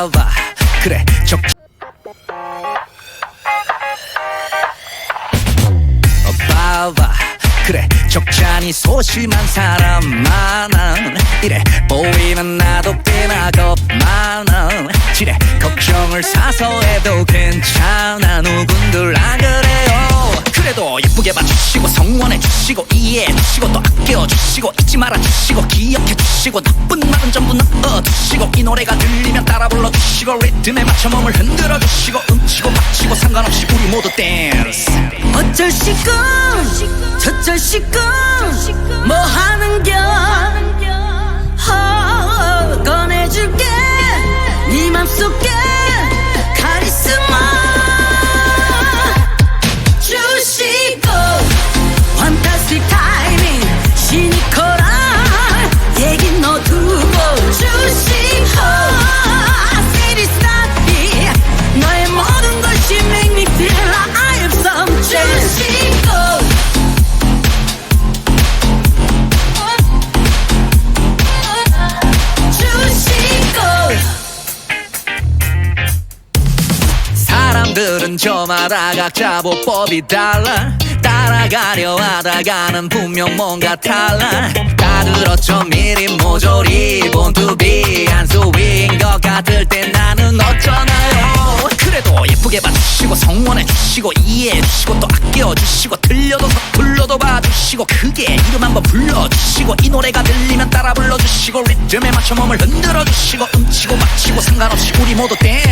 봐봐 그래 적 어, 봐봐 그래 적잖이 소심한 사람 많아 이래 보이는 나도 꽤나 겁 많아 지레 걱정을 사서 해도 괜찮아 예쁘게 봐주시고 성원해 주시고 이해해 주시고 또 아껴 주시고 잊지 말아 주시고 기억해 주시고 나쁜 말은 전부 넣어 두시고 이 노래가 들리면 따라 불러 주시고 리듬에 맞춰 몸을 흔들어 주시고 음치고 막치고 상관없이 우리 모두 댄스. 어쩔 시군 저쩔 시군 뭐 하는겨 사람들은 저마다 각자 보법이 달라 따라가려 하다가는 분명 뭔가 달라 다 들었죠 미리 모조리 본투비 한수위인 것 같을 땐 나는 어쩌나요 그래도 예쁘게 봐주시고 성원해 주시고 이해해 주시고 또 아껴 주시고 들려도 서툴러도 봐주시고 크게 이름 한번 불러주시고 이 노래가 들리면 따라 불러주시고 리듬에 맞춰 몸을 흔들어 주시고 음치고 막치고 상관없이 우리 모두 댄스